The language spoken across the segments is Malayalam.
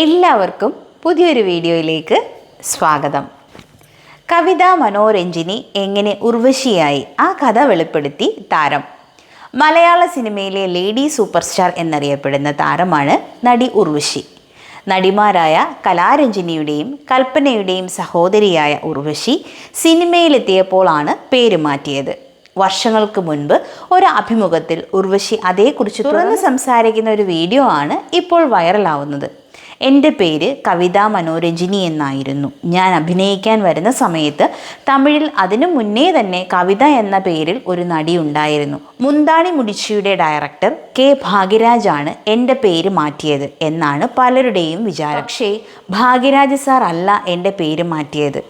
എല്ലാവർക്കും പുതിയൊരു വീഡിയോയിലേക്ക് സ്വാഗതം. കവിത മനോരഞ്ജിനി എങ്ങനെ ഉർവശിയായി ആ കഥ വെളിപ്പെടുത്തി താരം. മലയാള സിനിമയിലെ ലേഡി സൂപ്പർ സ്റ്റാർ എന്നറിയപ്പെടുന്ന താരമാണ് നടി ഉർവശി. നടിമാരായ കലാരഞ്ജിനിയുടെയും കൽപ്പനയുടെയും സഹോദരിയായ ഉർവശി സിനിമയിലെത്തിയപ്പോഴാണ് പേര് മാറ്റിയത്. വർഷങ്ങൾക്ക് മുൻപ് ഒരു അഭിമുഖത്തിൽ ഉർവശി അതേക്കുറിച്ച് തുറന്ന് സംസാരിക്കുന്ന ഒരു വീഡിയോ ആണ് ഇപ്പോൾ വൈറലാവുന്നത്. എന്റെ പേര് കവിതാ മനോരഞ്ജിനി എന്നായിരുന്നു. ഞാൻ അഭിനയിക്കാൻ വരുന്ന സമയത്ത് തമിഴിൽ അതിനു മുന്നേ തന്നെ കവിത എന്ന പേരിൽ ഒരു നടി ഉണ്ടായിരുന്നു. മുന്താണി മുടിച്ചിയുടെ ഡയറക്ടർ കെ ഭാഗ്യരാജാണ് എന്റെ പേര് മാറ്റിയത് എന്നാണ് പലരുടെയും വിചാരം. പക്ഷേ ഭാഗ്യരാജ് സാർ അല്ല എന്റെ പേര് മാറ്റിയത്.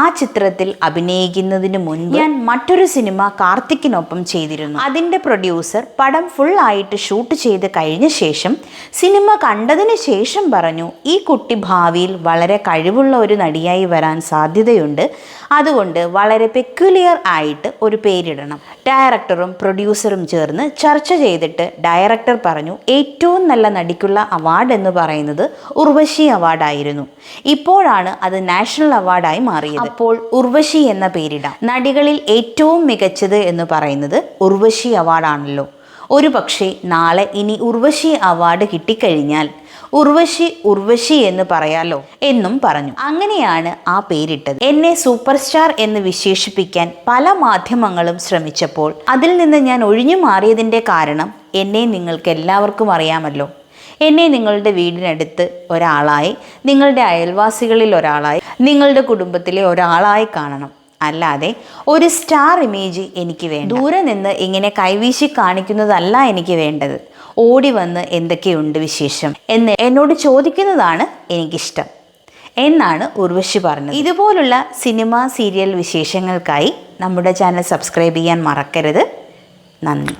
ആ ചിത്രത്തിൽ അഭിനയിക്കുന്നതിന് മുൻപ് ഞാൻ മറ്റൊരു സിനിമ കാർത്തിക്കിനൊപ്പം ചെയ്തിരുന്നു. അതിന്റെ പ്രൊഡ്യൂസർ പടം ഫുൾ ആയിട്ട് ഷൂട്ട് ചെയ്ത് കഴിഞ്ഞ ശേഷം സിനിമ കണ്ടതിന് ശേഷം പറഞ്ഞു ഈ കുട്ടി ഭാവിയിൽ വളരെ കഴിവുള്ള ഒരു നടിയായി വരാൻ സാധ്യതയുണ്ട്. അതുകൊണ്ട് വളരെ പെക്യുലിയർ ആയിട്ട് ഒരു പേരിടണം. ഡയറക്ടറും പ്രൊഡ്യൂസറും ചേർന്ന് ചർച്ച ചെയ്തിട്ട് ഡയറക്ടർ പറഞ്ഞു ഏറ്റവും നല്ല നടിക്കുള്ള അവാർഡ് എന്ന് പറയുന്നത് ഉർവശി അവാർഡായിരുന്നു ഇപ്പോഴാണ് അത് നാഷണൽ അവാർഡായി മാറിയത്. അപ്പോൾ ഉർവശി എന്ന പേരിടാം. നടികളിൽ ഏറ്റവും മികച്ചത് എന്ന് പറയുന്നത് ഉർവശി അവാർഡാണല്ലോ. ഒരു പക്ഷേ നാളെ ഇനി ഉർവശി അവാർഡ് കിട്ടിക്കഴിഞ്ഞാൽ ഉർവശി ഉർവശി എന്ന് പറയാലോ എന്നും പറഞ്ഞു. അങ്ങനെയാണ് ആ പേരിട്ടത്. എന്നെ സൂപ്പർ സ്റ്റാർ എന്ന് വിശേഷിപ്പിക്കാൻ പല മാധ്യമങ്ങളും ശ്രമിച്ചപ്പോൾ അതിൽ നിന്ന് ഞാൻ ഒഴിഞ്ഞു മാറിയതിന്റെ കാരണം എന്നെ നിങ്ങൾക്ക് എല്ലാവർക്കും അറിയാമല്ലോ. എന്നെ നിങ്ങളുടെ വീടിനടുത്ത് ഒരാളായി നിങ്ങളുടെ അയൽവാസികളിൽ ഒരാളായി നിങ്ങളുടെ കുടുംബത്തിലെ ഒരാളായി കാണണം. അല്ലാതെ ഒരു സ്റ്റാർ ഇമേജ് എനിക്ക് വേണ്ട. ദൂരെ നിന്ന് ഇങ്ങനെ കൈവീശി കാണിക്കുന്നതല്ല എനിക്ക് വേണ്ടത്. ഓടി വന്ന് എന്തൊക്കെയുണ്ട് വിശേഷം എന്ന് എന്നോട് ചോദിക്കുന്നതാണ് എനിക്കിഷ്ടം. എന്നാണ് ഉർവശി പറഞ്ഞത്. ഇതുപോലുള്ള സിനിമ സീരിയൽ വിശേഷങ്ങൾക്കായി നമ്മുടെ ചാനൽ സബ്സ്ക്രൈബ് ചെയ്യാൻ മറക്കരുത്. നന്ദി.